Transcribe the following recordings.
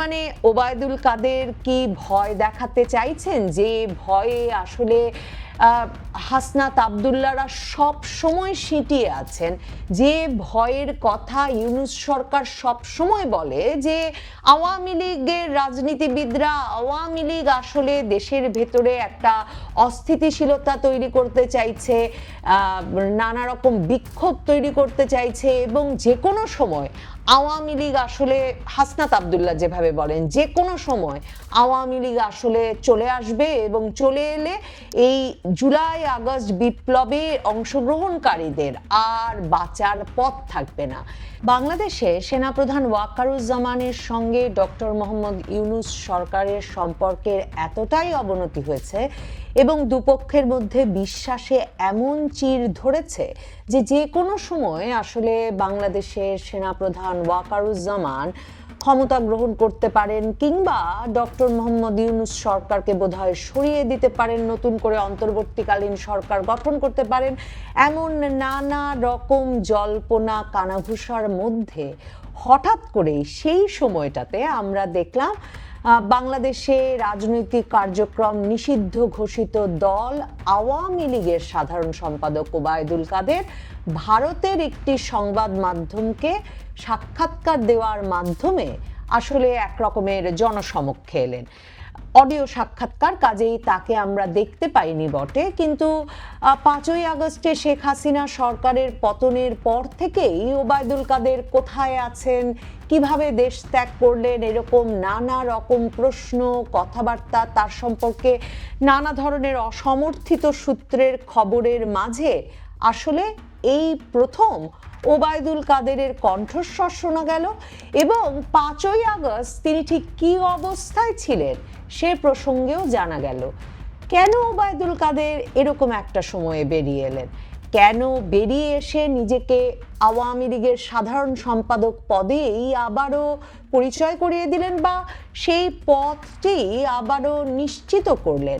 মানে ওবায়দুল কাদের কি ভয় দেখাতে চাইছেন? যে ভয়ে আসলে হাসনাত আবদুল্লারা সব সময় সিটিয়ে আছেন যে ভয়ের কথা ইউনুস সরকার সব সময় বলে যে আওয়ামী লীগের রাজনীতিবিদরা, আওয়ামী লীগ আসলে দেশের ভেতরে একটা অস্থিতিশীলতা তৈরি করতে চাইছে নানা রকম বিক্ষোভ তৈরি করতে চাইছে এবং যে কোনো সময় আওয়ামী লীগ আসলে, হাসনাত আবদুল্লাহ যেভাবে বলেন, যে কোনো সময় আওয়ামী লীগ আসলে চলে আসবে এবং চলে এলে এই জুলাই, আগস্ট বিপ্লবে অংশগ্রহণকারীদের আর বাঁচার পথ থাকবে না। বাংলাদেশে সেনাপ্রধান ওয়াকারুজ্জামানের সঙ্গে ডক্টর মোহাম্মদ ইউনুস সরকারের সম্পর্কের এতটাই অবনতি হয়েছে এবং দুপক্ষের মধ্যে বিশ্বাসে এমন চির ধরেছে যে যে কোনো সময় আসলে বাংলাদেশের সেনাপ্রধান ওয়াকারুজ্জামান ক্ষমতা গ্রহণ করতে পারেন কিংবা ডক্টর মোহাম্মদ ইউনুস সরকারকে বোধহয় সরিয়ে দিতে পারেন, নতুন করে অন্তর্বর্তীকালীন সরকার গঠন করতে পারেন। এমন নানা রকম জল্পনা কানাঘুষার মধ্যে হঠাৎ করেই সেই সময়টাতে আমরা দেখলাম বাংলাদেশে রাজনৈতিক কার্যক্রম নিষিদ্ধ ঘোষিত দল আওয়ামী লীগের সাধারণ সম্পাদক ওবায়দুল কাদের ভারতের একটি সংবাদ মাধ্যমকে সাক্ষাৎকার দেওয়ার মাধ্যমে আসলে এক রকমের জনসমক্ষে এলেন। অডিও সাক্ষাৎকার কাজেই তাকে আমরা দেখতে পাইনি বটে। কিন্তু পাঁচই আগস্টে শেখ হাসিনা সরকারের পতনের পর থেকেই ওবায়দুল কাদের কোথায় আছেন, কীভাবে দেশ ত্যাগ করলেন, এরকম নানা রকম প্রশ্ন, কথাবার্তা, তার সম্পর্কে নানা ধরনের অসমর্থিত সূত্রের খবরের মাঝে আসলে এই প্রথম ওবায়দুল কাদেরের কণ্ঠস্বর শোনা গেল এবং পাঁচই আগস্ট তিনি ঠিক কী অবস্থায় ছিলেন সে প্রসঙ্গেও জানা গেল। কেন ওবায়দুল কাদের এরকম একটা সময়ে বেরিয়ে এলেন? কেন বেরিয়ে এসে নিজেকে আওয়ামী লীগের সাধারণ সম্পাদক পদেই আবারও পরিচয় করিয়ে দিলেন বা সেই পদটি আবারও নিশ্চিত করলেন?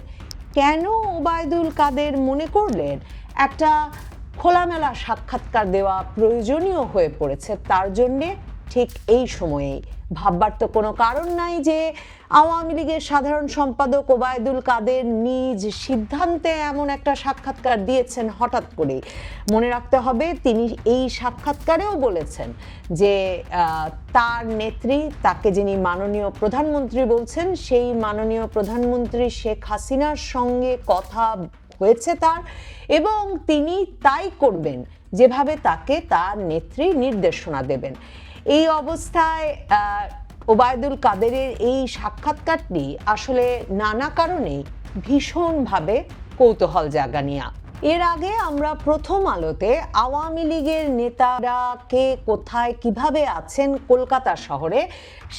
কেন ওবায়দুল কাদের মনে করলেন একটা খোলামেলা সাক্ষাৎকার দেওয়া প্রয়োজনীয় হয়ে পড়েছে, তার জন্যে ঠিক এই সময়েই। ভাববার তো কোনো কারণ নাই যে আওয়ামী লীগের সাধারণ সম্পাদক ওবায়দুল কাদের নিজ সিদ্ধান্তে এমন একটা সাক্ষাৎকার দিয়েছেন হঠাৎ করেই। মনে রাখতে হবে, তিনি এই সাক্ষাৎকারেও বলেছেন যে তার নেত্রী, তাকে যিনি মাননীয় প্রধানমন্ত্রী বলছেন, সেই মাননীয় প্রধানমন্ত্রী শেখ হাসিনার সঙ্গে কথা হয়েছে তার এবং তিনি তাই করবেন যেভাবে তাকে তার নেত্রী নির্দেশনা দেবেন। এই অবস্থায় ওবায়দুল কাদেরের এই সাক্ষাৎকারটি আসলে নানা কারণেই ভীষণভাবে কৌতূহল জাগানিয়া। এর আগে আমরা প্রথম আলোতে আওয়ামী লীগের নেতারা কে কোথায় কীভাবে আছেন কলকাতা শহরে,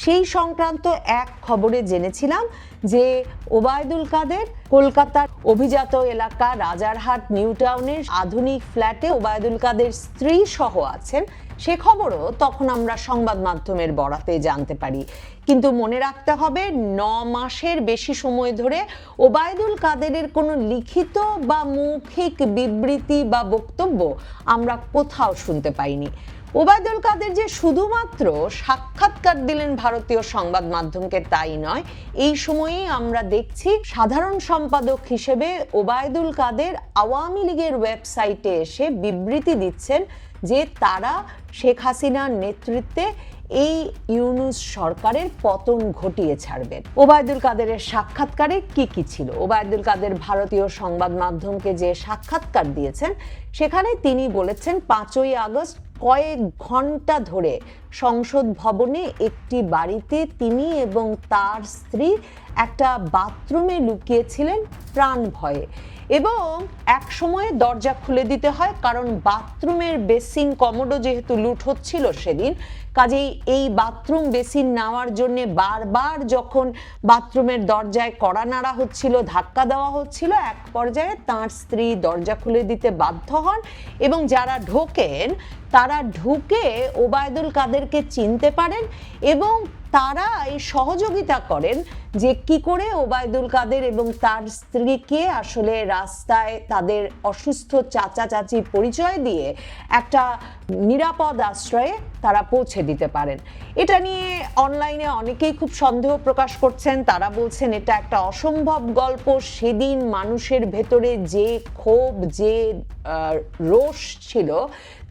সেই সংক্রান্ত এক খবরে জেনেছিলাম যে ওবায়দুল কাদের কলকাতার অভিজাত এলাকা রাজারহাট নিউ টাউনের আধুনিক ফ্ল্যাটে ওবায়দুল কাদের স্ত্রী সহ আছেন। সে খবরও তখন আমরা সংবাদ মাধ্যমের বরাতে জানতে পারি। কিন্তু মনে রাখতে হবে, ন মাসের বেশি সময় ধরে ওবায়দুল কাদেরের কোনো লিখিত বা মৌখিক বিবৃতি বা বক্তব্য আমরা কোথাও শুনতে পাইনি। ওবায়দুল কাদের যে শুধুমাত্র সাক্ষাৎকার দিলেন ভারতীয় সংবাদ মাধ্যমকে তাই নয়, এই সময়েই আমরা দেখছি সাধারণ সম্পাদক হিসেবে ওবায়দুল কাদের আওয়ামী লীগের ওয়েবসাইটে এসে বিবৃতি দিচ্ছেন যে তারা শেখ হাসিনার নেতৃত্বে এই ইউনুস সরকারের পতন ঘটিয়ে ছাড়বেন ওবায়দুল কাদেরের সাক্ষাৎকারে কি কি ছিল? ওবায়দুল কাদের ভারতীয় সংবাদ মাধ্যমকে যে সাক্ষাৎকার দিয়েছেন, সেখানে তিনি বলেছেন, পাঁচই আগস্ট কয়েক ঘণ্টা ধরে সংসদ ভবনে একটি বাড়িতে তিনি এবং তার স্ত্রী একটা বাথরুমে লুকিয়েছিলেন প্রাণ ভয়ে। এবং এক সময়ে দরজা খুলে দিতে হয়, কারণ বাথরুমের বেসিন, কমোডো যেহেতু লুট হচ্ছিল সেদিন, কাজেই এই বাথরুম বেসিন নেওয়ার জন্য বারবার যখন বাথরুমের দরজায় কড়া নাড়া হচ্ছিল, ধাক্কা দেওয়া হচ্ছিল, এক পর্যায়ে তার স্ত্রী দরজা খুলে দিতে বাধ্য হন এবং যারা ঢোকেন, তারা ঢুকে ওবায়দুল কাদেরকে চিনতে পারেন এবং তারা এই সহযোগিতা করেন যে কি করে ওবায়দুল কাদের এবং তার স্ত্রীকে আসলে রাস্তায় তাদের অসুস্থ চাচা চাচি পরিচয় দিয়ে একটা নিরাপদ আশ্রয়ে তারা পৌঁছে দিতে পারেন। এটা নিয়ে অনলাইনে অনেকেই খুব সন্দেহ প্রকাশ করছেন। তারা বলছেন এটা একটা অসম্ভব গল্প। সেদিন মানুষের ভেতরে যে ক্ষোভ, যে রোষ ছিল,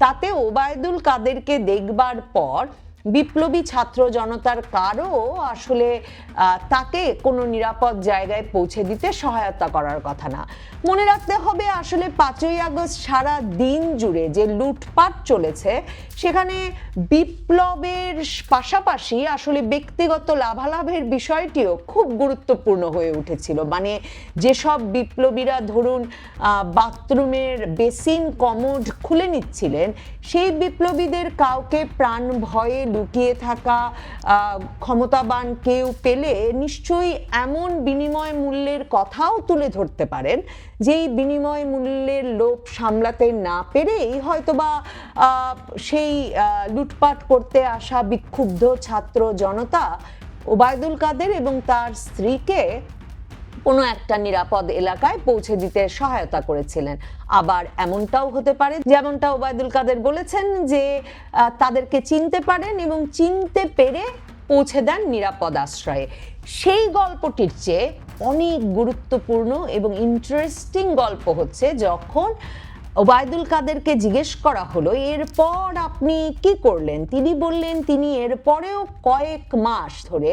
তাতে ওবায়দুল কাদেরকে দেখবার পর বিপ্লবী ছাত্র জনতার কারও আসলে তাকে কোনো নিরাপদ জায়গায় পৌঁছে দিতে সহায়তা করার কথা না। মনে রাখতে হবে আসলে পাঁচই আগস্ট সারা দিন জুড়ে যে লুটপাট চলেছে, সেখানে বিপ্লবের পাশাপাশি আসলে ব্যক্তিগত লাভালাভের বিষয়টিও খুব গুরুত্বপূর্ণ হয়ে উঠেছিল। মানে যেসব বিপ্লবীরা ধরুন বাথরুমের বেসিন কমোড খুলে নিচ্ছিলেন, সেই বিপ্লবীদের কাউকে প্রাণ ভয়ে লুকিয়ে থাকা ক্ষমতাবান কেউ পেলে নিশ্চয়ই এমন বিনিময় মূল্যের কথাও তুলে ধরতে পারেন, যেই বিনিময় মূল্যের লোভ সামলাতে না পেরেই হয়তোবা সেই লুটপাট করতে আসা বিক্ষুব্ধ ছাত্র জনতা ওবায়দুল কাদের এবং তার স্ত্রীকে কোনো একটা নিরাপদ এলাকায় পৌঁছে দিতে সহায়তা করেছিলেন। আবার এমনটাও হতে পারে, যেমনটা ওবায়দুল কাদের বলেছেন যে তাদেরকে চিনতে পারেন এবং চিনতে পেরে পৌঁছে দেন নিরাপদ আশ্রয়ে। সেই গল্পটির চেয়ে অনেক গুরুত্বপূর্ণ এবং ইন্টারেস্টিং গল্প হচ্ছে যখন ওবায়দুল কাদেরকে জিজ্ঞেস করা হলো, এরপর আপনি কি করলেন? তিনি বললেন, তিনি এরপরেও কয়েক মাস ধরে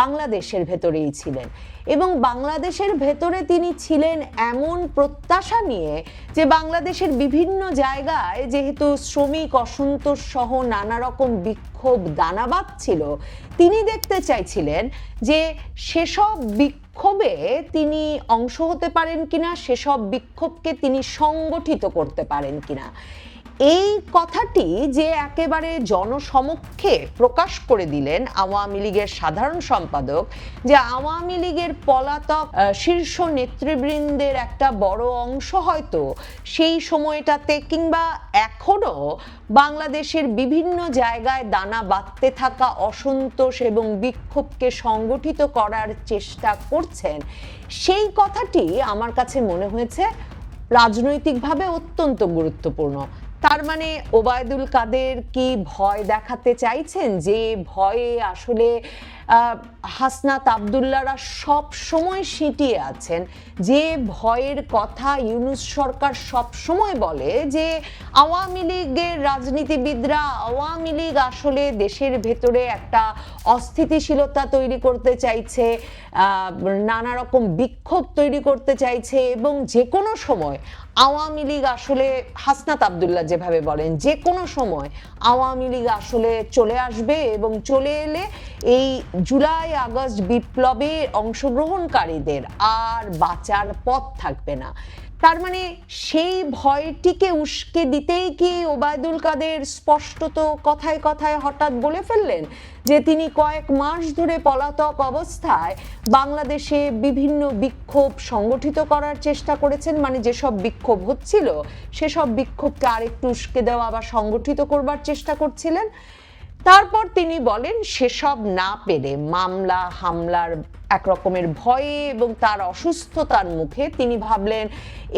বাংলাদেশের ভেতরেই ছিলেন এবং বাংলাদেশের ভেতরে তিনি ছিলেন এমন প্রত্যাশা নিয়ে যে বাংলাদেশের বিভিন্ন জায়গায় যেহেতু শ্রমিক অসন্তোষ সহ নানা রকম বিক্ষোভ দানা বাঁধছিল তিনি দেখতে চাইছিলেন যে সেসব বিক্ষোভে তিনি অংশ হতে পারেন কিনা সেসব বিক্ষোভকে তিনি সংগঠিত করতে পারেন কিনা? এই কথাটি যে একেবারে জনসমক্ষে প্রকাশ করে দিলেন আওয়ামী লীগের সাধারণ সম্পাদক, যে আওয়ামী লীগের পলাতক শীর্ষ নেতৃবৃন্দের একটা বড় অংশ হয়তো সেই সময়টাতে কিংবা এখনও বাংলাদেশের বিভিন্ন জায়গায় দানা বাঁধতে থাকা অসন্তোষ এবং বিক্ষোভকে সংগঠিত করার চেষ্টা করছেন, সেই কথাটি আমার কাছে মনে হয়েছে রাজনৈতিকভাবে অত্যন্ত গুরুত্বপূর্ণ। তার মানে ওবায়দুল কাদের কি ভয় দেখাতে চাইছেন? যে ভয়ে আসলে হাসনাত আবদুল্লারা সব সময় সিটিয়ে আছেন যে ভয়ের কথা ইউনুস সরকার সব সময় বলে যে আওয়ামী লীগের রাজনীতিবিদরা, আওয়ামী লীগ আসলে দেশের ভেতরে একটা অস্থিতিশীলতা তৈরি করতে চাইছে নানা রকম বিক্ষোভ তৈরি করতে চাইছে এবং যে কোনো সময় আওয়ামী লীগ আসলে, হাসনাত আবদুল্লাহ যেভাবে বলেন, যে কোনো সময় আওয়ামী লীগ আসলে চলে আসবে এবং চলে এলে এই জুলাই আগস্ট বিপ্লবে অংশগ্রহণকারীদের আর বাঁচার পথ থাকবে না। তার মানে সেই ভয়টিকে উস্কে দিতেই কি ওবায়দুল কাদের স্পষ্টত কথায় কথায় হঠাৎ বলে ফেললেন যে তিনি কয়েক মাস ধরে পলাতক অবস্থায় বাংলাদেশে বিভিন্ন বিক্ষোভ সংগঠিত করার চেষ্টা করেছেন? মানে যেসব বিক্ষোভ হচ্ছিল, সেসব বিক্ষোভকে আরেকটু উস্কে দেওয়া বা সংগঠিত করবার চেষ্টা করছিলেন। তারপর তিনি বলেন সেসব না পেরে মামলা হামলার এক রকমের ভয়ে এবং তার অসুস্থতার মুখে তিনি ভাবলেন,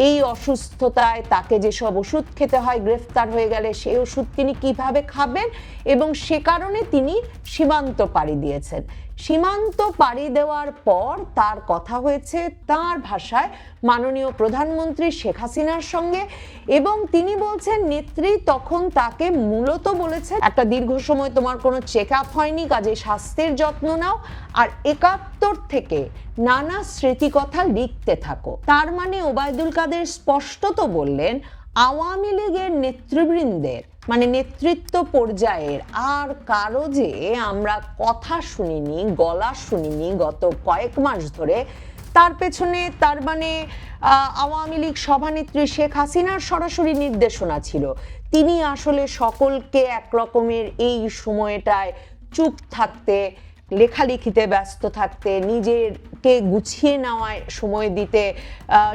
এই অসুস্থতায় তাকে যেসব ওষুধ খেতে হয়, গ্রেফতার হয়ে গেলে সেই ওষুধ তিনি কীভাবে খাবেন? এবং সে কারণে তিনি সীমান্ত পাড়ি দিয়েছেন। সীমান্ত পাড়ি দেওয়ার পর তার কথা হয়েছে তার ভাষায় মাননীয় প্রধানমন্ত্রী শেখ হাসিনার সঙ্গে এবং তিনি বলছেন, নেত্রী তখন তাকে মূলত বলেছে একটা দীর্ঘ সময় তোমার কোনো চেক আপ হয়নি, কাজে স্বাস্থ্যের যত্ন নাও, আর একাত্তর থেকে নানা স্মৃতিকথা লিখতে থাকো। তার মানে ওবায়দুল কাদের স্পষ্টত বললেন, আওয়ামী লীগের নেতৃবৃন্দের মানে নেতৃত্ব পর্যায়ের আর কারও যে আমরা কথা শুনিনি, গলা শুনিনি গত কয়েক মাস ধরে, তার পেছনে তার মানে আওয়ামী লীগ সভানেত্রী শেখ হাসিনার সরাসরি নির্দেশনা ছিল। তিনি আসলে সকলকে এক রকমের এই সময়টায় চুপ থাকতে লেখালেখিতে ব্যস্ত থাকতে, নিজেকে গুছিয়ে নেওয়ায় সময় দিতে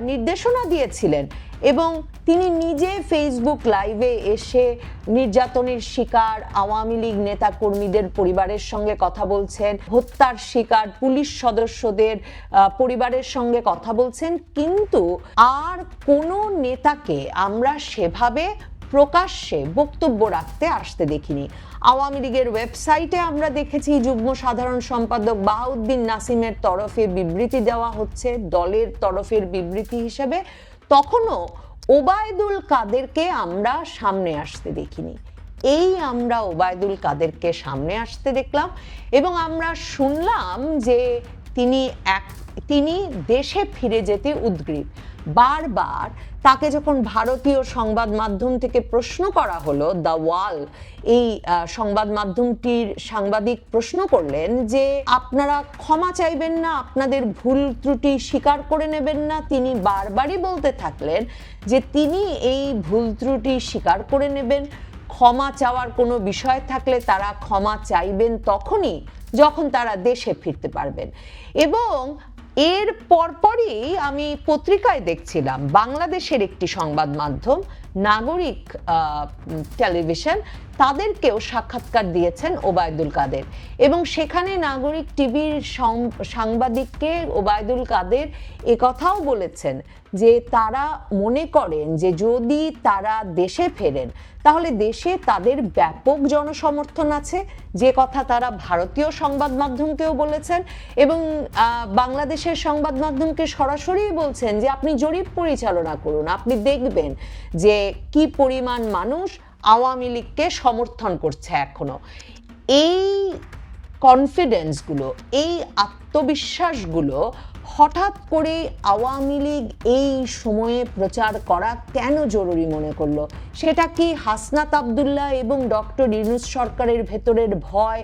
নির্দেশনা দিয়েছিলেন। এবং তিনি নিজে ফেসবুক লাইভে এসে নির্যাতনের শিকার, আওয়ামী লীগ নেতা কর্মীদের পরিবারের সঙ্গে কথা বলছেন, হত্যার শিকার, পুলিশ সদস্যদের পরিবারের সঙ্গে কথা বলছেন। কিন্তু আর কোনো নেতাকে আমরা সেভাবে প্রকাশ্যে বক্তব্য রাখতে আসতে দেখিনি। আওয়ামী লীগের ওয়েবসাইটে আমরা দেখেছি যুগ্ম সাধারণ সম্পাদক বাহাউদ্দিন নাসিমের তরফে বিবৃতি দেওয়া হচ্ছে। দলের তরফের বিবৃতি হিসেবে তখনও ওবায়দুল কাদেরকে আমরা সামনে আসতে দেখিনি। এই আমরা ওবায়দুল কাদেরকে সামনে আসতে দেখলাম এবং আমরা শুনলাম যে তিনি এক, তিনি দেশে ফিরে যেতে উদ্গ্রীব। বারবার তাকে যখন ভারতীয় সংবাদ মাধ্যম থেকে প্রশ্ন করা হলো, দ্য ওয়াল, এই সংবাদ মাধ্যমটির সাংবাদিক প্রশ্ন করলেন যে, আপনারা ক্ষমা চাইবেন না, আপনাদের ভুল ত্রুটি স্বীকার করে নেবেন না। তিনি বারবারই বলতে থাকলেন যে, তিনি এই ভুল ত্রুটি স্বীকার করে নেবেন। ক্ষমা চাওয়ার কোনো বিষয় থাকলে তারা ক্ষমা চাইবেন তখনই যখন তারা দেশে ফিরতে পারবেন। এবং এর পরপরই আমি পত্রিকায় দেখছিলাম, বাংলাদেশের একটি সংবাদ মাধ্যম, নাগরিক টেলিভিশন, তাদেরকেও সাক্ষাৎকার দিয়েছেন ওবায়দুল কাদের। এবং সেখানে নাগরিক টিভির সাংবাদিককে ওবায়দুল কাদের কথাও বলেছেন যে তারা মনে করেন যে যদি তারা দেশে ফেরেন, তাহলে দেশে তাদের ব্যাপক জনসমর্থন আছে। যে কথা তারা ভারতীয় সংবাদ মাধ্যমকেও বলেছেন এবং বাংলাদেশের সংবাদ মাধ্যমকে সরাসরি বলছেন যে আপনি জরিপ পরিচালনা করুন, আপনি দেখবেন যে কি পরিমাণ মানুষ আওয়ামী লীগকে সমর্থন করছে এখনও। এই কনফিডেন্সগুলো এই আত্মবিশ্বাসগুলো হঠাৎ করে আওয়ামী লীগ এই সময়ে প্রচার করা কেন জরুরি মনে করল? সেটা কি হাসনাত আবদুল্লাহ এবং ডক্টর ইউনুস সরকারের ভেতরের ভয়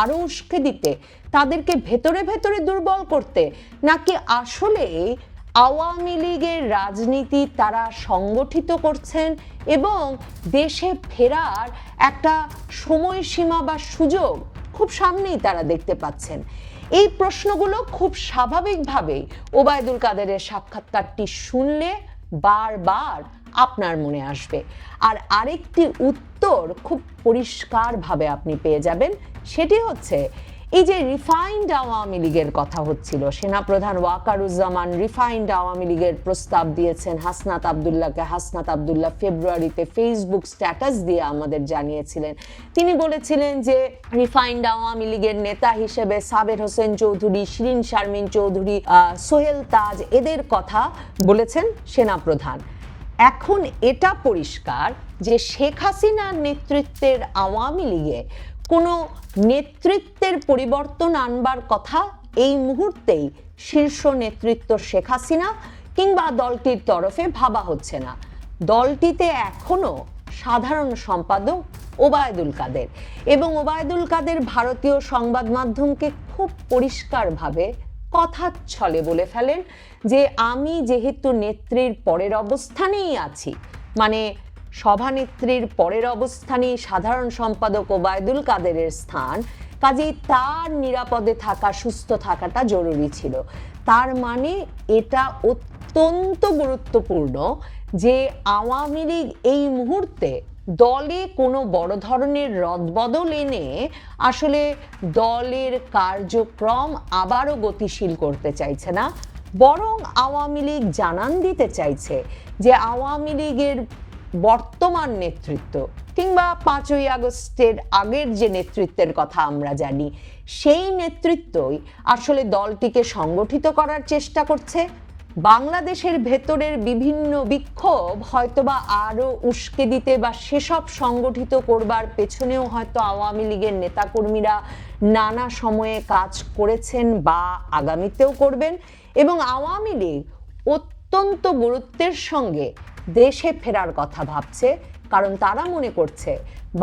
আরও উস্কে দিতে, তাদেরকে ভেতরে ভেতরে দুর্বল করতে, নাকি আসলে আওয়ামী লীগের রাজনীতি তারা সংগঠিত করছেন এবং দেশে ফেরার একটা সময়সীমা বা সুযোগ খুব সামনেই তারা দেখতে পাচ্ছেন? এই প্রশ্নগুলো খুব স্বাভাবিকভাবেই ওবায়দুল কাদেরের সাক্ষাৎকারটি শুনলে বারবার আপনার মনে আসবে। আর আরেকটি উত্তর খুব পরিষ্কারভাবে আপনি পেয়ে যাবেন, সেটি হচ্ছে এই যে রিফাইন্ড আওয়ামী লীগের কথা হচ্ছিল, সেনাপ্রধান ওয়াকারুজ্জামান রিফাইন্ড আওয়ামী লীগের প্রস্তাব দিয়েছেন। হাসনাত আবদুল্লাহকে হাসনাত আবদুল্লাহ ফেব্রুয়ারিতে ফেসবুক স্ট্যাটাস দিয়ে আমাদের জানিয়েছিলেন। তিনি বলেছিলেন যে রিফাইন্ড আওয়ামী লীগের নেতা হিসেবে সাবের হোসেন চৌধুরী, শিরিন শারমিন চৌধুরী সোহেল তাজ এদের কথা বলেছেন সেনাপ্রধান। এখন এটা পরিষ্কার যে শেখ হাসিনার নেতৃত্বের আওয়ামী লীগে কোনো নেতৃত্বের পরিবর্তন আনবার কথা এই মুহূর্তেই শীর্ষ নেতৃত্ব শেখ হাসিনা কিংবা দলটির তরফে ভাবা হচ্ছে না। দলটিতে এখনও সাধারণ সম্পাদক ওবায়দুল কাদের এবং ওবায়দুল কাদের ভারতীয় সংবাদ মাধ্যমকে খুব পরিষ্কারভাবে কথার ছলে বলে ফেলেন যে আমি যেহেতু নেত্রীর পরের অবস্থানেই আছি মানে সভানেত্রীর পরের অবস্থানেই সাধারণ সম্পাদক ওবায়দুল কাদেরের স্থান। কাজেই তার নিরাপদে থাকা, সুস্থ থাকাটা জরুরি ছিল। তার মানে এটা অত্যন্ত গুরুত্বপূর্ণ যে আওয়ামী লীগ এই মুহূর্তে দলে কোনো বড় ধরনের রদবদল এনে আসলে দলের কার্যক্রম আবারও গতিশীল করতে চাইছে না। বরং আওয়ামী লীগ জানান দিতে চাইছে যে আওয়ামী লীগের বর্তমান নেতৃত্ব কিংবা পাঁচই আগস্টের আগের যে নেতৃত্বের কথা আমরা জানি, সেই নেতৃত্বই আসলে দলটিকে সংগঠিত করার চেষ্টা করছে। বাংলাদেশের ভেতরের বিভিন্ন বিক্ষোভ হয়তোবা আরও উস্কে দিতে বা সেসব সংগঠিত করবার পেছনেও হয়তো আওয়ামী লীগের নেতাকর্মীরা নানা সময়ে কাজ করেছেন বা আগামীতেও করবেন এবং আওয়ামী লীগ অত্যন্ত গুরুত্বের সঙ্গে দেশে ফেরার কথা ভাবছে, কারণ তারা মনে করছে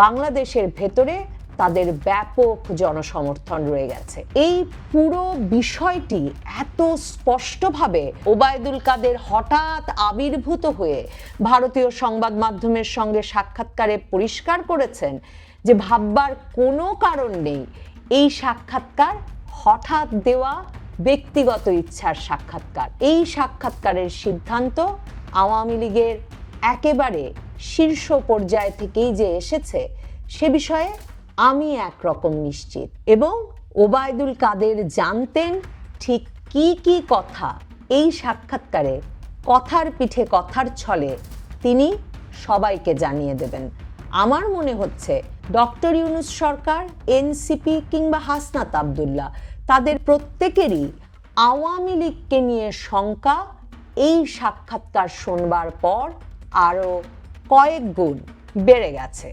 বাংলাদেশের ভেতরে তাদের ব্যাপক জনসমর্থন রয়ে গেছে। এই পুরো বিষয়টি এত স্পষ্টভাবে ওবায়দুল কাদের হঠাৎ আবির্ভূত হয়ে ভারতীয় সংবাদ মাধ্যমের সঙ্গে সাক্ষাৎকারে পরিষ্কার করেছেন যে ভাববার কোনো কারণ নেই। এই সাক্ষাৎকার হঠাৎ দেওয়া ব্যক্তিগত ইচ্ছার সাক্ষাৎকার। এই সাক্ষাৎকারের সিদ্ধান্ত আওয়ামী লীগের একেবারে শীর্ষ পর্যায় থেকেই যে এসেছে, সে বিষয়ে আমি একরকম নিশ্চিত। এবং ওবায়দুল কাদের জানতেন ঠিক কি কি কথা, এই সাক্ষাৎকারে কথার পিঠে কথার ছলে তিনি সবাইকে জানিয়ে দেবেন। আমার মনে হচ্ছে ডক্টর ইউনুস সরকার, এনসিপি কিংবা হাসনাত আবদুল্লাহ, তাদের প্রত্যেকেরই আওয়ামী লীগকে নিয়ে শঙ্কা এই সাক্ষাৎকার শোনবার পর আরও কয়েক গুণ বেড়ে গেছে।